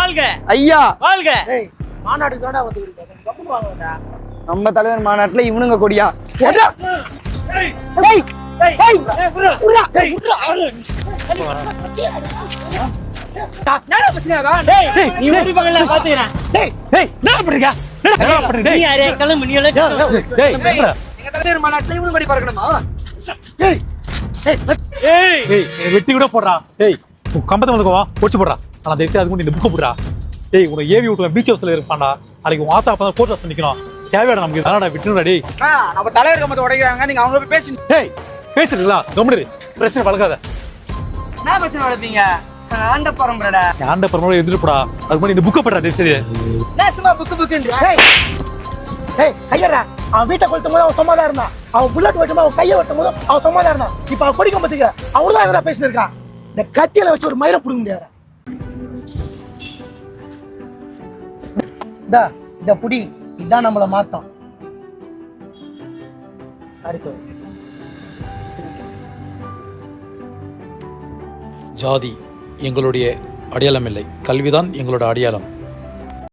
வாழ்க. ஐயா. வாழ்க. ஏய் மாநாடுக்கு தானே வந்து நம்ம தலைவர் மாநாட்டுல இவனுங்க கொடியா? கொடி வெட்டி கூட போடுறா. கம்பத்தை வந்து வா பொடிச்சு போடுறா. ஆனா தயவு செய்து அதுக்கு முன்னாடி இந்த புக்கை போடுறா டேய் உன்னை ஏவி விட்டுவேன் பீச் ஹவுஸ்ல இருப்பான்டா. நாளைக்கு உன் ஆத்தா அப்பதான் கோர்ட் ஹவுஸ் நிக்கணும். தேவையாடா நமக்கு தானடா விட்டுணுடா டேய். ஆ, நம்ம தலைவர் கம்பத்தை உடைக்கிறாங்க. நீங்க அவங்கள போய் பேசி டேய் பேசுறீங்களா கம்முனு பிரச்சனை வளர்க்காத. என்ன பிரச்சனை வளர்ப்பீங்க? ஆண்ட பரம்பரடா. ஆண்ட எதிர்த்து போடா. அதுக்கு முன்னாடி இந்த புக்கை போடுறா தயவு செய்து. என்ன சும்மா புக்கு புக்குன்ற ஏய் கையறா. அவன் வீட்டை கொளுத்தும் போது அவன் சும்மா தான் இருந்தான். அவன் புல்லட் வெட்டும் போது அவன் கையை வெட்டும் போது அவன் சும்மா தான் இருந்தான். இப்ப அவன் கொடிக்க பத்துக்க அவன் தான் இருக்கான். இந்த கத்தியில வச்சு ஒரு மயிரை புடுங்க முடியாது? இந்த இந்த புடி இதான் நம்மள மாத்தம். ஜாதி எங்களுடைய அடையாளம் இல்லை. கல்விதான் எங்களோட அடையாளம்.